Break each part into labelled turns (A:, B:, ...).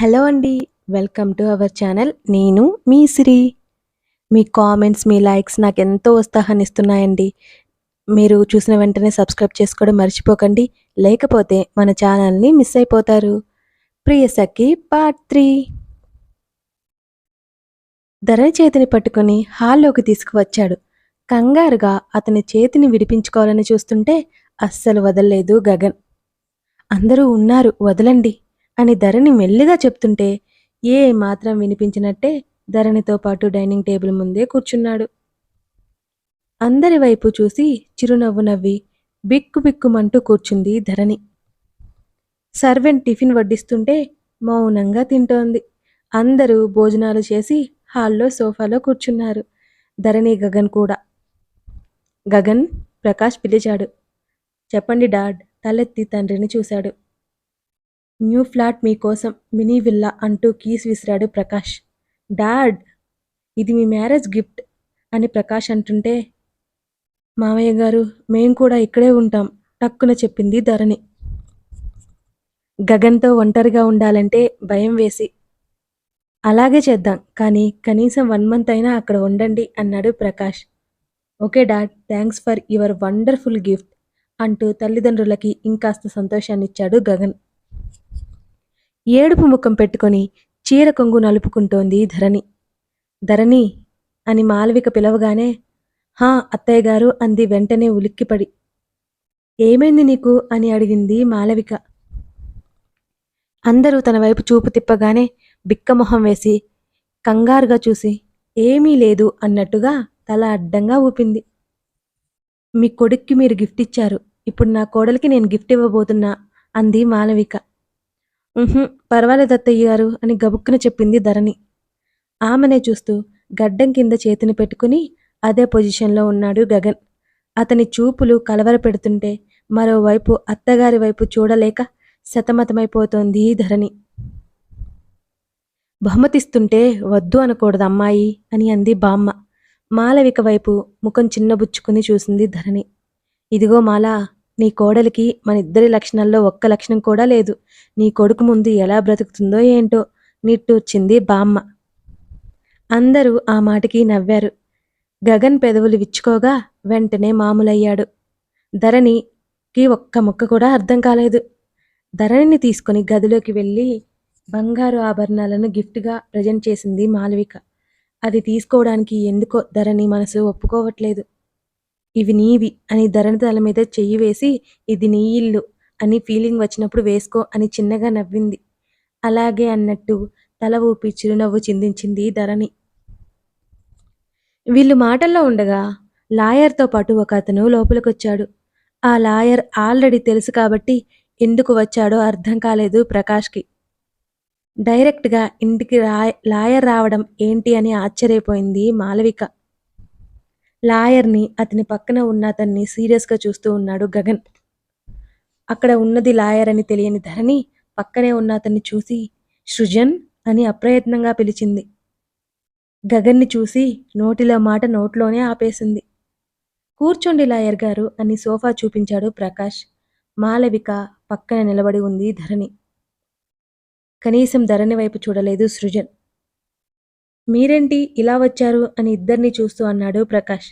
A: Hello అండి welcome to our channel. నేను మీ సిరి. మీ comments మీ likes నాకు ఎంతో ఉత్సాహాన్ని ఇస్తున్నాయండి మీరు చూసిన వెంటనే సబ్స్క్రైబ్ చేసుకోవడం మర్చిపోకండి. లేకపోతే మన ఛానల్ని మిస్ అయిపోతారు. ప్రియసఖి పార్ట్ త్రీ ధరణి చేతిని పట్టుకొని హాల్లోకి తీసుకువచ్చాడు. కంగారుగా అతని చేతిని విడిపించుకోవాలని చూస్తుంటే అస్సలు వదలలేదు గగన్. అందరూ ఉన్నారు వదలండి. అని ధరణి మెల్లిగా చెప్తుంటే ఏ మాత్రం వినిపించినట్టే ధరణితో పాటు డైనింగ్ టేబుల్ ముందే కూర్చున్నాడు. అందరి వైపు చూసి చిరునవ్వు నవ్వి బిక్కు బిక్కుమంటూ కూర్చుంది ధరణి. సర్వెంట్ టిఫిన్ వడ్డిస్తుంటే మౌనంగా తింటోంది. అందరూ భోజనాలు చేసి హాల్లో సోఫాలో కూర్చున్నారు. ధరణి గగన్ కూడా. గగన్ ప్రకాష్ పిలిచాడు. చెప్పండి డాడ్ తలెత్తి తండ్రిని చూశాడు. న్యూ ఫ్లాట్ మీకోసం మినీ విల్లా అంటూ కీస్ విసిరాడు ప్రకాష్. డాడ్ ఇది మీ మ్యారేజ్ గిఫ్ట్ అని ప్రకాష్ అంటుంటే మామయ్య గారు మేం కూడా ఇక్కడే ఉంటాం టక్కున చెప్పింది ధరణి. గగన్తో ఒంటరిగా ఉండాలంటే భయం వేసి అలాగే చేద్దాం కానీ కనీసం వన్ మంత్ అయినా అక్కడ ఉండండి అన్నాడు Prakash. Okay dad thanks for your wonderful gift అంటూ తల్లిదండ్రులకి ఇంకాస్త సంతోషాన్నిచ్చాడు గగన్. ఏడుపు ముఖం పెట్టుకొని చీర కొంగు నలుపుకుంటోంది ధరణి. ధరణి అని మాలవిక పిలవగానే హా అత్తయ్య గారు అంది వెంటనే ఉలిక్కిపడి. ఏమైంది నీకు? అని అడిగింది మాలవిక. అందరూ తన వైపు చూపు తిప్పగానే బిక్కమొహం వేసి కంగారుగా చూసి ఏమీ లేదు అన్నట్టుగా తల అడ్డంగా ఊపింది. మీ కొడుక్కి మీరు గిఫ్ట్ ఇచ్చారు. ఇప్పుడు నా కోడలికి నేను గిఫ్ట్ ఇవ్వబోతున్నా అంది మాలవిక. పర్వాలేదు అత్తయ్య గారు అని గబుక్కున చెప్పింది ధరణి. ఆమెనే చూస్తూ గడ్డం కింద చేతిని పెట్టుకుని అదే పొజిషన్లో ఉన్నాడు గగన్. అతని చూపులు కలవర పెడుతుంటే మరోవైపు అత్తగారి వైపు చూడలేక సతమతమైపోతోంది ధరణి. బహుమతిస్తుంటే వద్దు అనకూడదు అమ్మాయి అని అంది బామ్మ. మాలవిక వైపు ముఖం చిన్నబుచ్చుకుని చూసింది ధరణి. ఇదిగో మాలా నీ కోడలికి మన ఇద్దరి లక్షణాల్లో ఒక్క లక్షణం కూడా లేదు. నీ కొడుకు ముందు ఎలా బ్రతుకుతుందో ఏంటో నిట్టూర్చింది బామ్మ. అందరూ ఆ మాటకి నవ్వారు. గగన్ పెదవులు విచ్చుకోగా వెంటనే మామూలయ్యాడు. ధరణికి ఒక్క ముక్క కూడా అర్థం కాలేదు. ధరణిని తీసుకుని గదిలోకి వెళ్ళి బంగారు ఆభరణాలను గిఫ్ట్గా ప్రజెంట్ చేసింది మాలవిక. అది తీసుకోవడానికి ఎందుకో ధరణి మనసు ఒప్పుకోవట్లేదు. ఇవి నీవి అని ధరణి తల మీద చెయ్యి వేసి ఇది నీ ఇల్లు అని ఫీలింగ్ వచ్చినప్పుడు వేసుకో అని చిన్నగా నవ్వింది. అలాగే అన్నట్టు తల ఊపి చిరునవ్వు చిందించింది ధరణి. వీళ్ళు మాటల్లో ఉండగా లాయర్తో పాటు ఒక అతను లోపలికొచ్చాడు. ఆ లాయర్ ఆల్రెడీ తెలుసు కాబట్టి ఎందుకు వచ్చాడో అర్థం కాలేదు ప్రకాష్కి. డైరెక్ట్గా ఇంటికి రా లాయర్ రావడం ఏంటి అని ఆశ్చర్యపోయింది మాలవిక. లాయర్ని అతని పక్కన ఉన్న అతన్ని సీరియస్గా చూస్తూ ఉన్నాడు గగన్. అక్కడ ఉన్నది లాయర్ అని తెలియని ధరణి పక్కనే ఉన్న అతన్ని చూసి సృజన్ అని అప్రయత్నంగా పిలిచింది. గగన్ని చూసి నోటిలో మాట నోట్లోనే ఆపేసింది. కూర్చోండి లాయర్ గారు అని సోఫా చూపించాడు ప్రకాష్. మాలవిక పక్కన నిలబడి ఉంది ధరణి. కనీసం ధరణి వైపు చూడలేదు సృజన్. మీరేంటి ఇలా వచ్చారు అని ఇద్దరిని చూస్తూ అన్నాడు ప్రకాష్.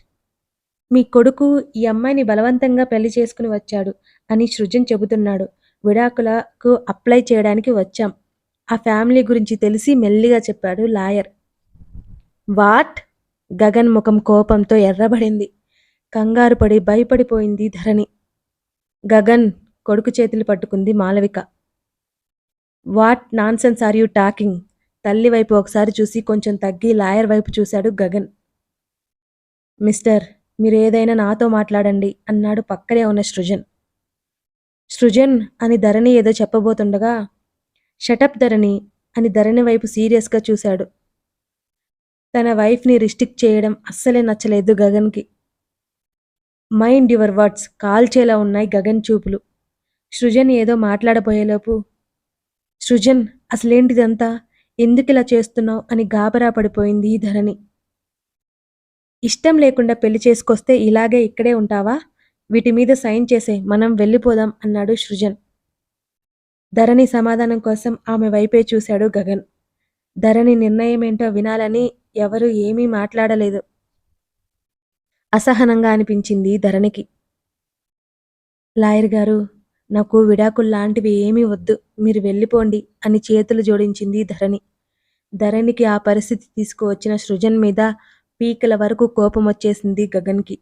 A: మీ కొడుకు ఈ అమ్మాయిని బలవంతంగా పెళ్ళి చేసుకుని వచ్చాడు అని సృజన్ చెబుతున్నాడు. విడాకులకు అప్లై చేయడానికి వచ్చాం. ఆ ఫ్యామిలీ గురించి తెలిసి మెల్లిగా చెప్పాడు లాయర్. వాట్? గగన్ ముఖం కోపంతో ఎర్రబడింది. కంగారు పడి భయపడిపోయింది ధరణి. గగన్ కొడుకు చేతులు పట్టుకుంది Malavika. What nonsense are you talking? తల్లి వైపు ఒకసారి చూసి కొంచెం తగ్గి లాయర్ వైపు చూశాడు గగన్. మిస్టర్ మీరు ఏదైనా నాతో మాట్లాడండి అన్నాడు పక్కనే ఉన్న సృజన్. సృజన్ అని ధరణి ఏదో చెప్పబోతుండగా షటప్ ధరణి అని ధరణి వైపు సీరియస్గా చూశాడు. తన వైఫ్ని రిస్ట్రిక్ట్ చేయడం అస్సలే నచ్చలేదు గగన్కి. మైండ్ యువర్ వర్డ్స్ కాల్చేలా ఉన్నాయి గగన్ చూపులు. సృజన్ ఏదో మాట్లాడబోయేలోపు సృజన్ అసలేంటిదంతా? ఎందుకు ఇలా చేస్తున్నావు అని గాబరా పడిపోయింది ధరణి. ఇష్టం లేకుండా పెళ్ళి చేసుకొస్తే ఇలాగే ఇక్కడే ఉంటావా? వీటి మీద సైన్ చేసే మనం వెళ్ళిపోదాం అన్నాడు సృజన్. ధరణి సమాధానం కోసం ఆమె వైపే చూశాడు గగన్. ధరణి నిర్ణయం ఏంటో వినాలని ఎవరు ఏమీ మాట్లాడలేదు. అసహనంగా అనిపించింది ధరణికి. లాయర్ గారు నాకు విడాకుల్లాంటివి ఏమీ వద్దు మీరు వెళ్ళిపోండి అని చేతులు జోడించింది ధరణి. ధరణికి ఆ పరిస్థితి తీసుకువచ్చిన సృజన్ మీద పీకల వరకు కోపం వచ్చేసింది గగన్కి.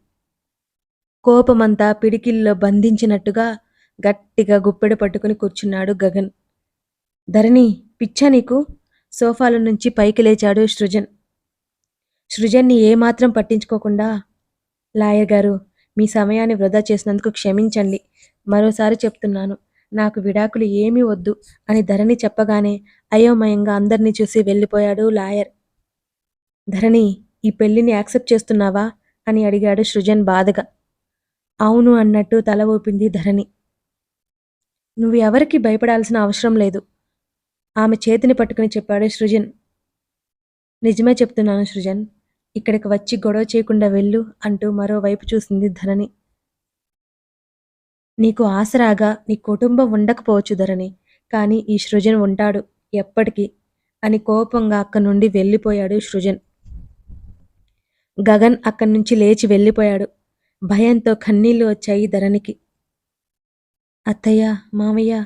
A: కోపమంతా పిడికిల్లో బంధించినట్టుగా గట్టిగా గుప్పెడు పట్టుకుని కూర్చున్నాడు గగన్. ధరణి పిచ్చా నీకు? సోఫాల నుంచి పైకి లేచాడు సృజన్. సృజన్ని ఏమాత్రం పట్టించుకోకుండా లాయర్ గారు మీ సమయాన్ని వృధా చేసినందుకు క్షమించండి. మరోసారి చెప్తున్నాను నాకు విడాకులు ఏమీ వద్దు అని ధరణి చెప్పగానే అయోమయంగా అందరినీ చూసి వెళ్ళిపోయాడు లాయర్. ధరణి ఈ పెళ్ళిని యాక్సెప్ట్ చేస్తున్నావా? అని అడిగాడు సృజన్ బాధగా. అవును అన్నట్టు తల ఊపింది ధరణి. నువ్వు ఎవరికి భయపడాల్సిన అవసరం లేదు ఆమె చేతిని పట్టుకుని చెప్పాడు సృజన్. నిజమే చెప్తున్నాను సృజన్ ఇక్కడికి వచ్చి గొడవ చేయకుండా వెళ్ళు అంటూ మరోవైపు చూసింది ధరణి. నీకు ఆసరాగా నీ కుటుంబం ఉండకపోవచ్చు ధరణి కానీ ఈ సృజన్ ఉంటాడు ఎప్పటికీ అని కోపంగా అక్కడి నుండి వెళ్ళిపోయాడు సృజన్. గగన్ అక్కడి నుంచి లేచి వెళ్ళిపోయాడు. భయంతో కన్నీళ్ళు వచ్చాయి ధరణికి. అత్తయ్య మామయ్య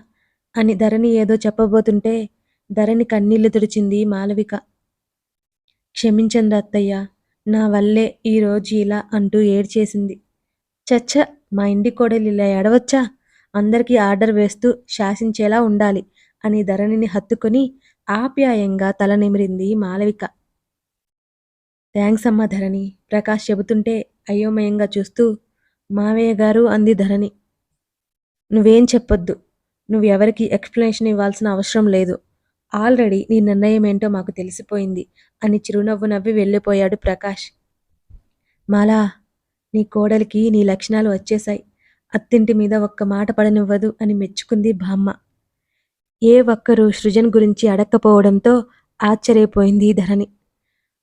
A: అని ధరణి ఏదో చెప్పబోతుంటే ధరణి కన్నీళ్ళు తుడిచింది మాలవిక. క్షమించండి అత్తయ్య నా వల్లే ఈరోజు ఇలా అంటూ ఏడ్చేసింది. చచ్చ మా ఇంటి కోడలు ఇలా ఏడవచ్చా? అందరికీ ఆర్డర్ వేస్తూ శాసించేలా ఉండాలి అని ధరణిని హత్తుకొని ఆప్యాయంగా తల నిమిరింది మాలవిక. థ్యాంక్స్ అమ్మా ధరణి ప్రకాష్ చెబుతుంటే అయోమయంగా చూస్తూ మావయ్య గారు అంది ధరణి. నువ్వేం చెప్పొద్దు నువ్వు ఎవరికి ఎక్స్ప్లెనేషన్ ఇవ్వాల్సిన అవసరం లేదు. ఆల్రెడీ నీ నిర్ణయం ఏంటో మాకు తెలిసిపోయింది అని చిరునవ్వు నవ్వి వెళ్ళిపోయాడు ప్రకాష్. మాలా నీ కోడలికి నీ లక్షణాలు వచ్చేశాయి. అత్తింటి మీద ఒక్క మాట పడనివ్వదు అని మెచ్చుకుంది బామ్మ. ఏ ఒక్కరూ సృజన్ గురించి అడక్కపోవడంతో ఆశ్చర్యపోయింది ధరణి.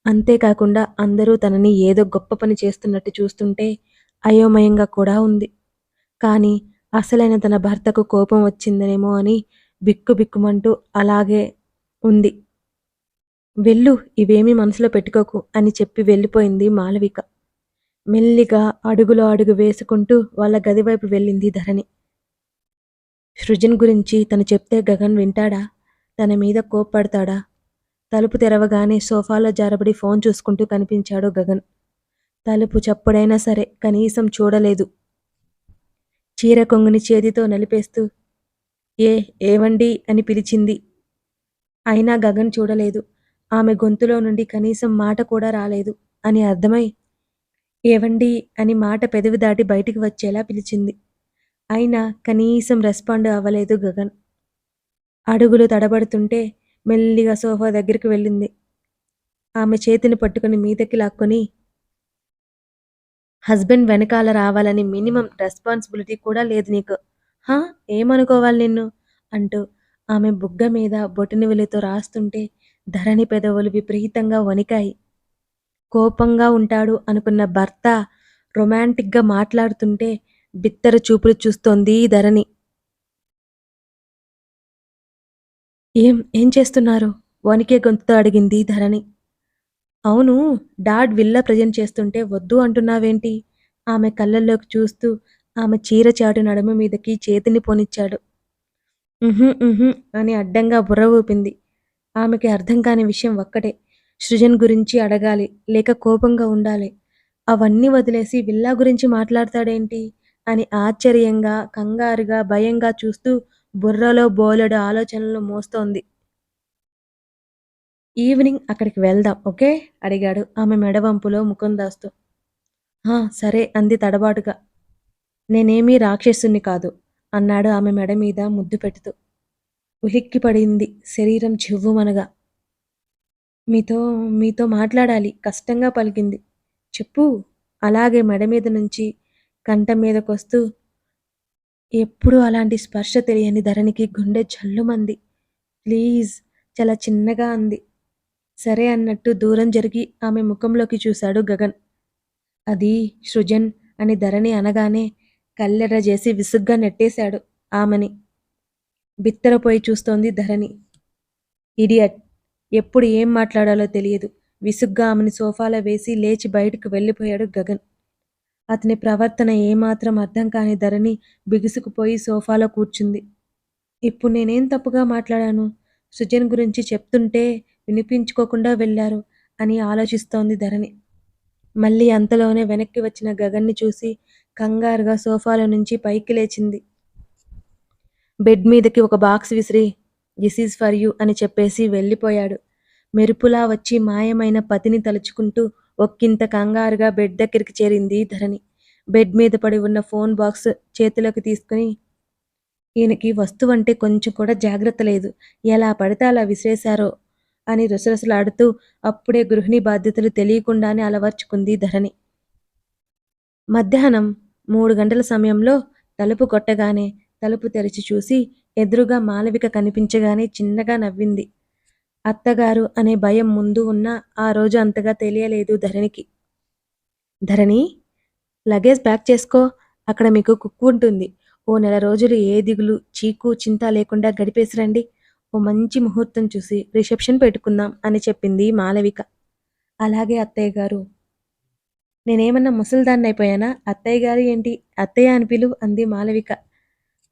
A: అంతేకాకుండా అందరూ తనని ఏదో గొప్ప పని చేస్తున్నట్టు చూస్తుంటే అయోమయంగా కూడా ఉంది. కానీ అసలైన తన భర్తకు కోపం వచ్చిందనేమో అని బిక్కు బిక్కుమంటూ అలాగే ఉంది. వెళ్ళు ఇవేమీ మనసులో పెట్టుకోకు అని చెప్పి వెళ్ళిపోయింది మాలవిక మెల్లిగా అడుగులో అడుగు వేసుకుంటూ వాళ్ళ గది వైపు వెళ్ళింది ధరణి. సృజన్ గురించి తను చెప్తే గగన్ వింటాడా? తన మీద కోప్పడతాడా? తలుపు తెరవగానే సోఫాలో జారబడి ఫోన్ చూసుకుంటూ కనిపించాడు గగన్. తలుపు చప్పుడైనా సరే కనీసం చూడలేదు. చీర కొంగుని చేతితో నలిపేస్తూ ఏ ఏవండి? అని పిలిచింది. అయినా గగన్ చూడలేదు. ఆమె గొంతులో నుండి కనీసం మాట కూడా రాలేదు అని అర్థమై ఏవండి అని మాట పెదవి దాటి బయటికి వచ్చేలా పిలిచింది. అయినా కనీసం రెస్పాండ్ అవ్వలేదు గగన్. అడుగులు తడబడుతుంటే మెల్లిగా సోఫా దగ్గరికి వెళ్ళింది. ఆమె చేతిని పట్టుకుని మీదకి లాక్కొని హస్బెండ్ వెనకాల రావాలని మినిమం రెస్పాన్సిబిలిటీ కూడా లేదు నీకు. హా ఏమనుకోవాలి నిన్ను? అంటూ ఆమె బుగ్గ మీద బొటనివెలితో రాస్తుంటే ధరణి పెదవులు విపరీతంగా వణికాయి. కోపంగా ఉంటాడు అనుకున్న భర్త రొమాంటిక్గా మాట్లాడుతుంటే బిత్తర చూపులు చూస్తోంది ధరణి. ఏం ఏం చేస్తున్నారు? వణికే గొంతుతో అడిగింది ధరణి. అవును డాడ్ విల్లా ప్రజెంట్ చేస్తుంటే వద్దు అంటున్నావేంటి? ఆమె కళ్ళల్లోకి చూస్తూ ఆమె చీర చాటు నడుము మీదకి చేతిని పోనిచ్చాడు. ఉహుం, అని అడ్డంగా బుర్ర ఊపింది. ఆమెకి అర్థం కాని విషయం ఒక్కటే. సృజన్ గురించి అడగాలి లేక కోపంగా ఉండాలి. అవన్నీ వదిలేసి విల్లా గురించి మాట్లాడతాడేంటి? అని ఆశ్చర్యంగా కంగారుగా భయంగా చూస్తూ బుర్రలో బోలెడు ఆలోచనలు మోస్తోంది. ఈవినింగ్ అక్కడికి వెళ్దాం ఓకే? అడిగాడు ఆమె మెడవంపులో ముఖం దాస్తూ. సరే అంది తడబాటుగా. నేనేమీ రాక్షసుని కాదు అన్నాడు ఆమె మెడ మీద ముద్దు పెడుతూ. ఉలిక్కి పడింది శరీరం చివ్వుమనగా మీతో మీతో మాట్లాడాలి. కష్టంగా పలికింది. చెప్పు. అలాగే మెడ మీద నుంచి కంఠం మీదకొస్తూ ఎప్పుడూ అలాంటి స్పర్శ తెలియని ధరణికి గుండె జల్లుమంది. ప్లీజ్ చాలా చిన్నగా అంది. సరే అన్నట్టు దూరం జరిగి ఆమె ముఖంలోకి చూశాడు గగన్. అది సృజన్ అని ధరణి అనగానే కల్లెర చేసి విసుగ్గా నెట్టేశాడు ఆమెని. బిత్తరపోయి చూస్తోంది ధరణి. ఇడియట్. ఎప్పుడు ఏం మాట్లాడాలో తెలియదు. విసుగ్గా ఆమెను సోఫాలో వేసి లేచి బయటకు వెళ్ళిపోయాడు గగన్. అతని ప్రవర్తన ఏమాత్రం అర్థం కాని ధరణి బిగుసుకుపోయి సోఫాలో కూర్చుంది. ఇప్పుడు నేనేం తప్పుగా మాట్లాడాను? సుజన్ గురించి చెప్తుంటే వినిపించుకోకుండా వెళ్ళారు అని ఆలోచిస్తోంది ధరణి. మళ్ళీ అంతలోనే వెనక్కి వచ్చిన గగన్ని చూసి కంగారుగా సోఫాలో నుంచి పైకి లేచింది. బెడ్ మీదకి ఒక బాక్స్ విసిరి దిస్ ఈజ్ ఫర్ యూ అని చెప్పేసి వెళ్ళిపోయాడు. మెరుపులా వచ్చి మాయమైన పతిని తలుచుకుంటూ ఒక్కింత కంగారుగా బెడ్ దగ్గరికి చేరింది ధరణి. బెడ్ మీద పడి ఉన్న ఫోన్ బాక్స్ చేతిలోకి తీసుకుని ఈయనకి వస్తువు అంటే కొంచెం కూడా జాగ్రత్త లేదు. ఎలా పడితే అలా విసిరేశారో అని రుసరుసలాడుతూ అప్పుడే గృహిణి బాధ్యతలు తెలియకుండానే అలవర్చుకుంది ధరణి. మధ్యాహ్నం మూడు గంటల సమయంలో తలుపు కొట్టగానే తలుపు తెరిచి చూసి ఎదురుగా మాలవిక కనిపించగానే చిన్నగా నవ్వింది. అత్తగారు అనే భయం ముందు ఉన్న ఆ రోజు అంతగా తెలియలేదు ధరణికి. ధరణి లగేజ్ ప్యాక్ చేసుకో అక్కడ మీకు కుక్కు ఉంటుంది. ఓ నెల రోజులు ఏ దిగులు చీకు చింత లేకుండా గడిపేసిరండి ఓ మంచి ముహూర్తం చూసి రిసెప్షన్ పెట్టుకుందాం అని చెప్పింది మాలవిక. అలాగే అత్తయ్య గారు. నేనేమన్నా ముసలిదాన్ని అయిపోయానా అత్తయ్య గారు ఏంటి? అత్తయ్య అని పిలు అంది మాలవిక.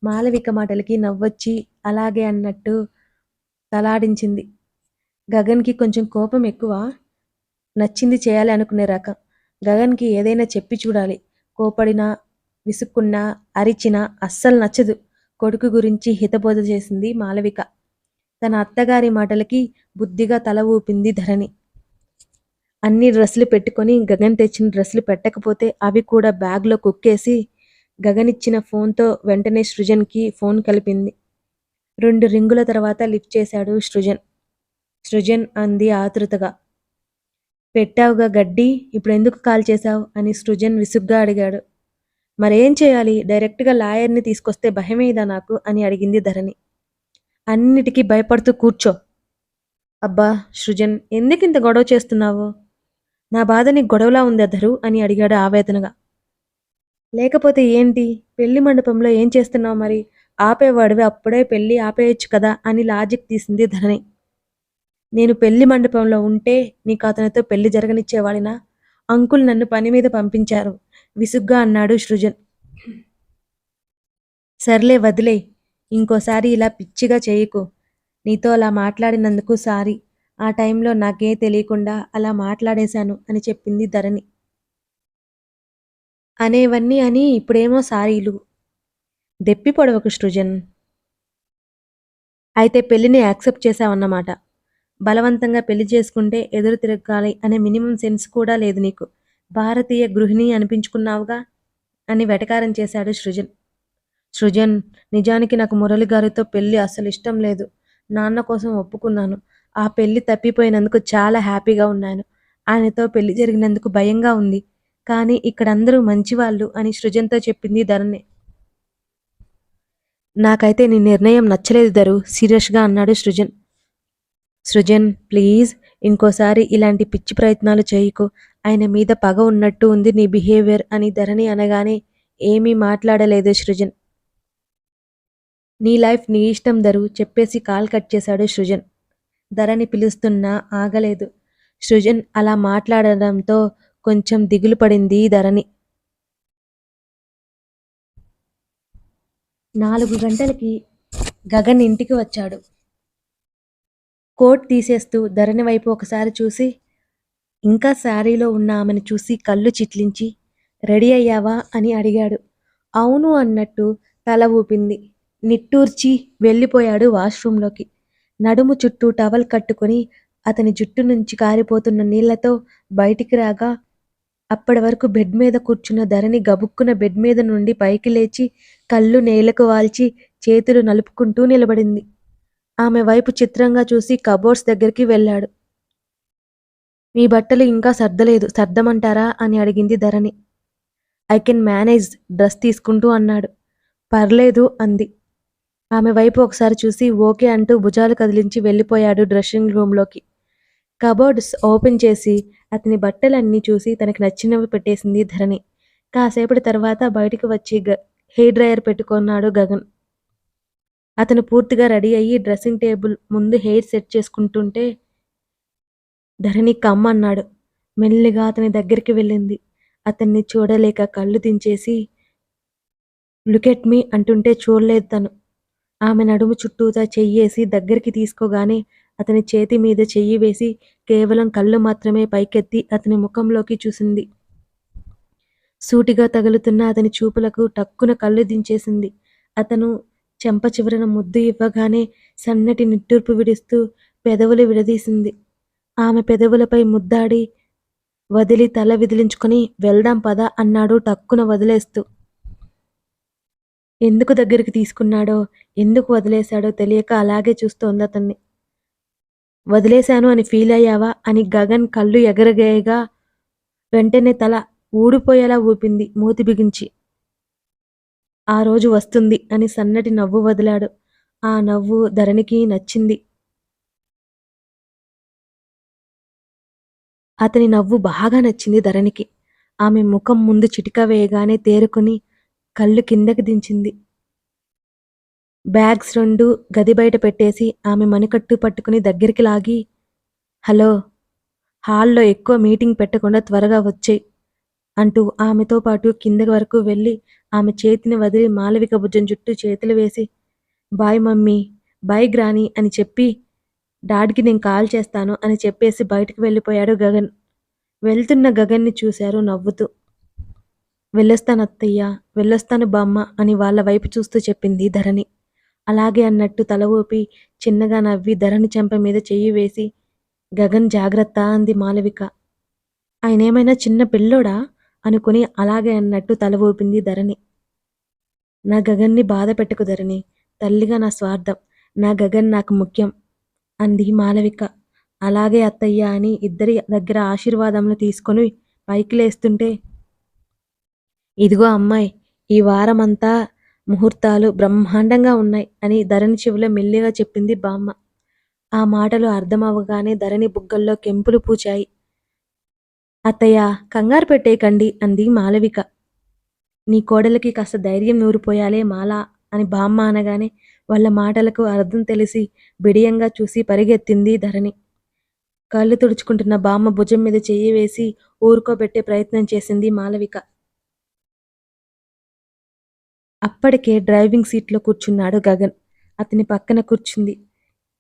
A: మాలవిక మాటలకి నవ్వొచ్చి అలాగే అన్నట్టు తలాడించింది. గగన్కి కొంచెం కోపం ఎక్కువ. నచ్చింది చేయాలి అనుకునే రకం. గగన్కి ఏదైనా చెప్పి చూడాలి. కోపడినా విసుక్కున్నా అరిచినా అస్సలు నచ్చదు. కొడుకు గురించి హితబోధ చేసింది మాలవిక. తన అత్తగారి మాటలకి బుద్ధిగా తల ఊపింది ధరణి. అన్ని డ్రెస్సులు పెట్టుకొని గగన్ తెచ్చిన డ్రెస్సులు పెట్టకపోతే అవి కూడా బ్యాగ్లో కుక్కేసి గగనిచ్చిన ఫోన్తో వెంటనే సృజన్కి ఫోన్ కలిపింది. రెండు రింగుల తర్వాత లిఫ్ట్ చేశాడు సృజన్. సృజన్ అంది ఆతృతగా. పెట్టావుగా గడ్డి ఇప్పుడు ఎందుకు కాల్ చేశావు? అని సృజన్ విసుగ్గా అడిగాడు. మరేం చేయాలి? డైరెక్ట్గా లాయర్ని తీసుకొస్తే భయమేదా నాకు? అని అడిగింది ధరణి. అన్నిటికీ భయపడుతూ కూర్చో. అబ్బా సృజన్ ఎందుకింత గొడవ చేస్తున్నావు? నా బాధ నీకు గొడవలా ఉంది అధరు అని అడిగాడు ఆవేదనగా. లేకపోతే ఏంటి? పెళ్ళి మండపంలో ఏం చేస్తున్నావు మరి? ఆపేవాడివి అప్పుడే పెళ్ళి ఆపేయచ్చు కదా అని లాజిక్ తీసింది ధరణి. నేను పెళ్ళి మండపంలో ఉంటే నీకు అతనితో పెళ్ళి జరగనిచ్చేవాడినా? అంకుల్ నన్ను పని మీద పంపించారు. విసుగ్గా అన్నాడు సృజన్. సర్లే వదిలే ఇంకోసారి ఇలా పిచ్చిగా చేయకు. నీతో అలా మాట్లాడినందుకు సారీ. ఆ టైంలో నాకే తెలియకుండా అలా మాట్లాడేశాను అని చెప్పింది ధరణి. అనేవన్నీ అని ఇప్పుడేమో సారీలు. దెప్పి పొడవకు సృజన్. అయితే పెళ్ళిని యాక్సెప్ట్ చేశావన్నమాట. బలవంతంగా పెళ్ళి చేసుకుంటే ఎదురు తిరగాలి అనే మినిమం సెన్స్ కూడా లేదు నీకు. భారతీయ గృహిణి అనిపించుకున్నావుగా? అని వెటకారం చేశాడు సృజన్. సృజన్ నిజానికి నాకు మురళి గారితో పెళ్ళి అస్సలు ఇష్టం లేదు. నాన్న కోసం ఒప్పుకున్నాను. ఆ పెళ్ళి తప్పిపోయినందుకు చాలా హ్యాపీగా ఉన్నాను. ఆయనతో పెళ్ళి జరిగినందుకు భయంగా ఉంది. కానీ ఇక్కడ అందరూ మంచివాళ్ళు అని సృజన్తో చెప్పింది ధరణి. నాకైతే నీ నిర్ణయం నచ్చలేదు ధరు సీరియస్గా అన్నాడు సృజన్. సృజన్ ప్లీజ్ ఇంకోసారి ఇలాంటి పిచ్చి ప్రయత్నాలు చేయకు. ఆయన మీద పగ ఉన్నట్టు ఉంది నీ బిహేవియర్ అని ధరణి అనగానే ఏమీ మాట్లాడలేదు సృజన్. నీ లైఫ్ నీ ఇష్టం ధరు చెప్పేసి కాల్ కట్ చేశాడు సృజన్. ధరణి పిలుస్తున్నా ఆగలేదు. సృజన్ అలా మాట్లాడడంతో కొంచెం దిగులు పడింది ధరణి. నాలుగు గంటలకి గగన్ ఇంటికి వచ్చాడు. కోట్ తీసేస్తూ ధరణి వైపు ఒకసారి చూసి ఇంకా శారీలో ఉన్న ఆమెను చూసి కళ్ళు చిట్లించి రెడీ అయ్యావా? అని అడిగాడు. అవును అన్నట్టు తల ఊపింది. నిట్టూర్చి వెళ్ళిపోయాడు వాష్రూంలోకి. నడుము చుట్టూ టవల్ కట్టుకొని అతని జుట్టు నుంచి కారిపోతున్న నీళ్ళతో బయటికి రాగా అప్పటి వరకు బెడ్ మీద కూర్చున్న ధరణి గబుక్కున బెడ్ మీద నుండి పైకి లేచి కళ్ళు నేలకు వాల్చి చేతులు నలుపుకుంటూ నిలబడింది. ఆమె వైపు చిత్రంగా చూసి కబోర్డ్స్ దగ్గరికి వెళ్ళాడు. మీ బట్టలు ఇంకా సర్దలేదు సర్దమంటారా? అని అడిగింది Dharani. I can manage dress తీసుకుంటూ అన్నాడు. పర్లేదు అంది. ఆమె వైపు ఒకసారి చూసి ఓకే అంటూ భుజాలు కదిలించి వెళ్ళిపోయాడు డ్రెస్సింగ్ రూమ్లోకి. కబోర్డ్స్ ఓపెన్ చేసి అతని బట్టలన్నీ చూసి తనకి నచ్చినవి పెట్టేసింది ధరణి. కాసేపటి తర్వాత బయటికి వచ్చి గ హెయిర్ డ్రయర్ పెట్టుకున్నాడు గగన్. అతను పూర్తిగా రెడీ అయ్యి డ్రెస్సింగ్ టేబుల్ ముందు హెయిర్ సెట్ చేసుకుంటుంటే ధరణి కమ్ అన్నాడు మెల్లిగా అతని దగ్గరికి వెళ్ళింది. అతన్ని చూడలేక కళ్ళు దించేసి లుకెట్ మీ అంటుంటే చూడలేదు తను. ఆమె నడుము చుట్టూతా చెయ్యేసి దగ్గరికి తీసుకోగానే అతని చేతి మీద చెయ్యి వేసి కేవలం కళ్ళు మాత్రమే పైకెత్తి అతని ముఖంలోకి చూసింది. సూటిగా తగులుతున్న అతని చూపులకు టక్కున కళ్ళు దించేసింది. అతను చెంప చివరన ముద్దు ఇవ్వగానే సన్నటి నిట్టూర్పు విడుస్తూ పెదవులు విడదీసింది. ఆమె పెదవులపై ముద్దాడి వదిలి తల విదిలించుకొని వెళ్దాం పద అన్నాడు టక్కున వదిలేస్తూ. ఎందుకు దగ్గరికి తీసుకున్నాడో ఎందుకు వదిలేశాడో తెలియక అలాగే చూస్తోంది అతన్ని. వదిలేశాను అని ఫీల్ అయ్యావా? అని గగన్ కళ్ళు ఎగరగేయగా వెంటనే తల ఊడిపోయేలా ఊపింది మూతి బిగించి. ఆ రోజు వస్తుంది అని సన్నటి నవ్వు వదిలాడు. ఆ నవ్వు ధరణికి నచ్చింది. అతని నవ్వు బాగా నచ్చింది ధరణికి. ఆమె ముఖం ముందు చిటిక వేయగానే తేరుకుని కళ్ళు కిందకి దించింది. బ్యాగ్స్ రెండు గది బయట పెట్టేసి ఆమె మణికట్టు పట్టుకుని దగ్గరికి లాగి హలో హాల్లో ఎక్కువ మీటింగ్ పెట్టకుండా త్వరగా వచ్చేయ్ అంటూ ఆమెతో పాటు కింద వరకు వెళ్ళి ఆమె చేతిని వదిలి మాలవిక భుజం చుట్టూ చేతులు వేసి బాయ్ మమ్మీ బాయ్ గ్రాని అని చెప్పి డాడీకి నేను కాల్ చేస్తాను అని చెప్పేసి బయటకు వెళ్ళిపోయాడు గగన్. వెళ్తున్న గగన్ని చూశారు నవ్వుతూ. వెళ్ళొస్తాను అత్తయ్య వెళ్ళొస్తాను బామ్మ అని వాళ్ళ వైపు చూస్తూ చెప్పింది ధరణి. అలాగే అన్నట్టు తల ఊపి చిన్నగా నవ్వి ధరణి చెంప మీద చెయ్యి వేసి గగన్ జాగ్రత్త అంది మాలవిక. ఆయనేమైనా చిన్న పిల్లోడా? అనుకుని అలాగే అన్నట్టు తల ఊపింది ధరణి. నా గగన్ని బాధ పెట్టుకు ధరణి తల్లిగా నా స్వార్థం నా గగన్ నాకు ముఖ్యం అంది మాలవిక. అలాగే అత్తయ్య అని ఇద్దరి దగ్గర ఆశీర్వాదములు తీసుకొని పైకి లేస్తుంటే ఇదిగో అమ్మాయి ఈ వారమంతా ముహూర్తాలు బ్రహ్మాండంగా ఉన్నాయి అని ధరణి చెవిలో మెల్లిగా చెప్పింది బామ్మ. ఆ మాటలు అర్థమవగానే ధరణి బుగ్గల్లో కెంపులు పూచాయి. అత్తయ్య కంగారు పెట్టేయకండి అంది మాలవిక. నీ కోడలికి కాస్త ధైర్యం నూరిపోయాలే మాలా అని బామ్మ అనగానే వాళ్ళ మాటలకు అర్థం తెలిసి బిడియంగా చూసి పరిగెత్తింది ధరణి. కళ్ళు తుడుచుకుంటున్న బామ్మ భుజం మీద చెయ్యి వేసి ఊరుకోబెట్టే ప్రయత్నం చేసింది మాలవిక. అప్పటికే డ్రైవింగ్ సీట్లో కూర్చున్నాడు గగన్. అతని పక్కన కూర్చుంది.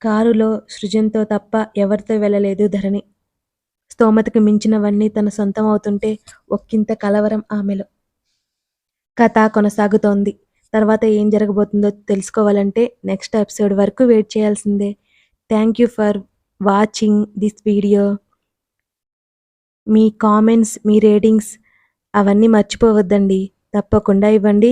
A: కారులో సృజన్తో తప్ప ఎవరితో వెళ్ళలేదు ధరణి. స్తోమతకు మించినవన్నీ తన సొంతం అవుతుంటే ఒక్కింత కలవరం ఆమెలో. కథ కొనసాగుతోంది. తర్వాత ఏం జరగబోతుందో తెలుసుకోవాలంటే నెక్స్ట్ ఎపిసోడ్ వరకు వెయిట్ చేయాల్సిందే. Thank you for watching this video. Me comments మీ రేటింగ్స్ అవన్నీ మర్చిపోవద్దండి. తప్పకుండా ఇవ్వండి.